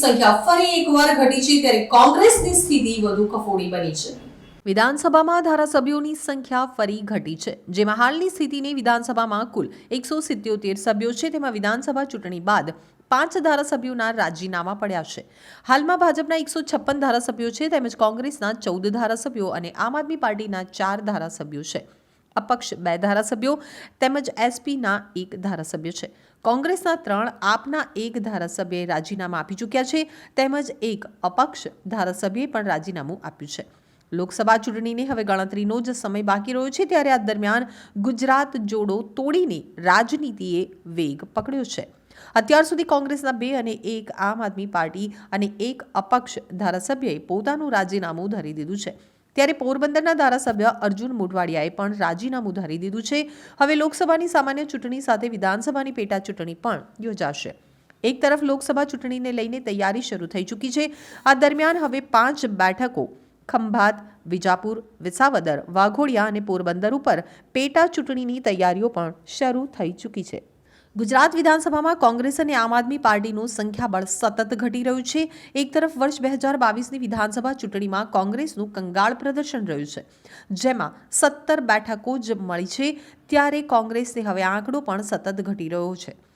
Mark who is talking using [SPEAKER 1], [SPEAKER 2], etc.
[SPEAKER 1] સંખ્યા ફરી એકવાર ઘટી છે ત્યારે કોંગ્રેસની સ્થિતિ વધુ કફોડી બની છે. વિધાનસભામાં ધારાસભ્યોની સંખ્યા ફરી ઘટી છે. જેમાં હાલની સ્થિતિને વિધાનસભામાં કુલ એકસો સિત્યોતેર સભ્યો છે. તેમાં વિધાનસભા ચૂંટણી બાદ પાંચ ધારાસભ્યોના રાજીનામા પડ્યા છે. હાલમાં ભાજપના એકસો છપ્પન ધારાસભ્યો છે. તેમજ કોંગ્રેસના ચૌદ ધારાસભ્યો અને આમ આદમી પાર્ટીના ચાર ધારાસભ્યો છે. અપક્ષ બે ધારાસભ્યો તેમજ એસપીના એક ધારાસભ્ય છે. કોંગ્રેસના ત્રણ, આપના એક ધારાસભ્યએ રાજીનામા આપી ચૂક્યા છે, તેમજ એક અપક્ષ ધારાસભ્યએ પણ રાજીનામું આપ્યું છે. લોકસભા ચૂંટણીને હવે ગણતરીનો જ સમય બાકી રહ્યો છે, ત્યારે આ દરમિયાન ગુજરાત જોડો તોડીને રાજનીતિએ વેગ પકડ્યો છે. અત્યાર સુધી કોંગ્રેસના બે અને એક આમ આદમી પાર્ટી અને એક અપક્ષ ધારાસભ્યએ પોતાનું રાજીનામું ધરી દીધું છે. ત્યારે પોરબંદરના ધારાસભ્ય અર્જુન મોઢવાડિયાએ પણ રાજીનામું ધારી દીધું છે. હવે લોકસભાની સામાન્ય ચૂંટણી સાથે વિધાનસભાની પેટા ચૂંટણી પણ યોજાશે. એક તરફ લોકસભા ચૂંટણીને લઈને તૈયારી શરૂ થઈ ચૂકી છે. આ દરમિયાન હવે પાંચ બેઠકો ખંભાત, વિજાપુર, વિસાવદર, વાઘોડિયા અને પોરબંદર ઉપર પેટા ચૂંટણીની તૈયારીઓ પણ શરૂ થઈ ચૂકી છે. ગુજરાત વિધાનસભામાં કોંગ્રેસ અને આમ આદમી પાર્ટીનું સંખ્યાબળ સતત ઘટી રહ્યું છે. એક તરફ વર્ષ બે હજાર બાવીસની વિધાનસભા ચૂંટણીમાં કોંગ્રેસનું કંગાળ પ્રદર્શન રહ્યું છે, જેમાં સત્તર બેઠકો જ મળી છે. ત્યારે કોંગ્રેસને હવે આંકડો પણ સતત ઘટી રહ્યો છે.